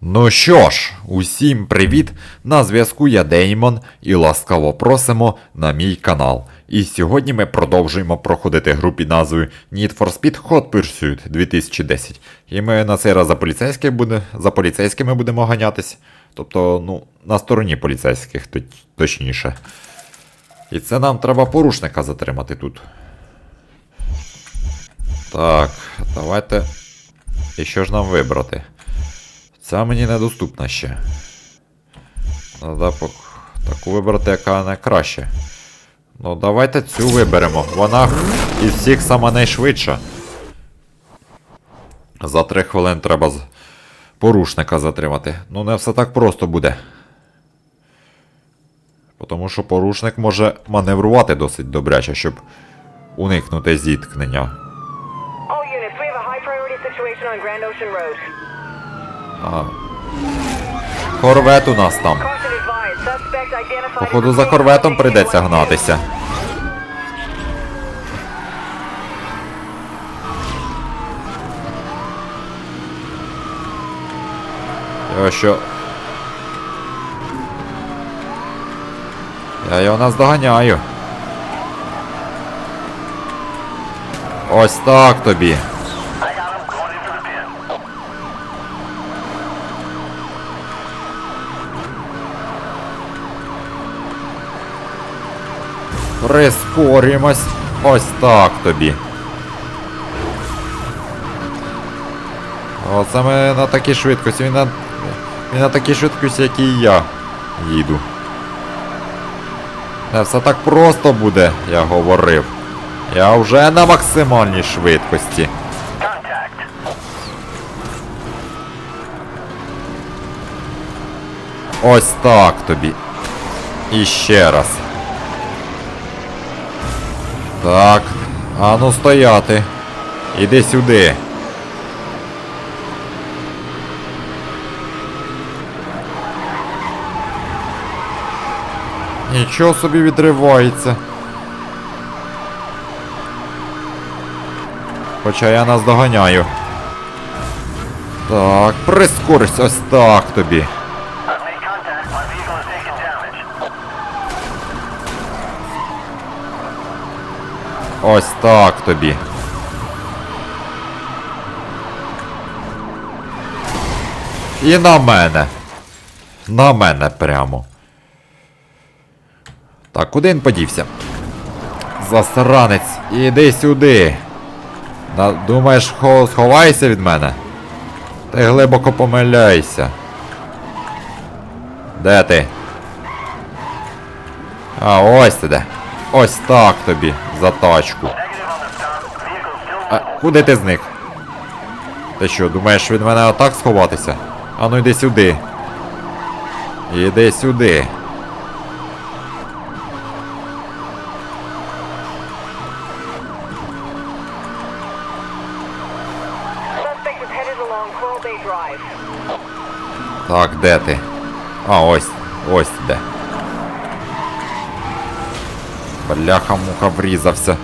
Ну що ж, усім привіт! На зв'язку я Деймон і ласкаво просимо на мій канал. І сьогодні ми продовжуємо проходити гру під назвою Need for Speed Hot Pursuit 2010. І ми на цей раз за, поліцейських буде, за поліцейськими будемо ганятись. Тобто, ну, на стороні поліцейських, точніше. І це нам треба порушника затримати тут. Так, давайте. І що ж нам вибрати? Ця мені недоступна ще. Треба таку вибрати, яка найкраще. Ну, давайте цю виберемо. Вона із всіх сама найшвидша. За 3 хвилин треба з... порушника затримати. Ну, не все так просто буде. Тому що порушник може маневрувати досить добряче, щоб уникнути зіткнення. All units, we have a high priority situation on Grand Ocean Road. А. Корвет у нас там. Походу за корветом прийдеться гнатися. Я що. Я його наздоганяю. Ось так тобі. Прискорюємось. Ось так тобі. Оце ми на такій швидкості. Він на, він на такій швидкості, як і я їду. Не все так просто буде, я говорив. Я вже на максимальній швидкості. Ось так тобі. І ще раз. Так. А ну стояти. Іди сюди. Нічого собі відривається. Хоча я нас доганяю. Так, прискорись, ось так тобі. Ось так тобі. І на мене. На мене прямо. Так, куди він подівся? Засранець, іди сюди. Думаєш, хо, сховайся від мене? Ти глибоко помиляйся. Де ти? А, ось ти де. Ось так тобі за тачку. А куди ти зник? Ти що, думаєш від мене отак сховатися? Ану йди сюди. Іди сюди. Так, де ти? А, ось. Ось де. Бляха муха врізався.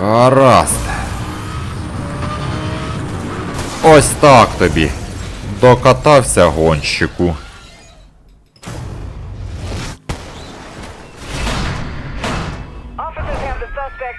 Гаразд. Ось так тобі. Докатався гонщику. Officers have the suspect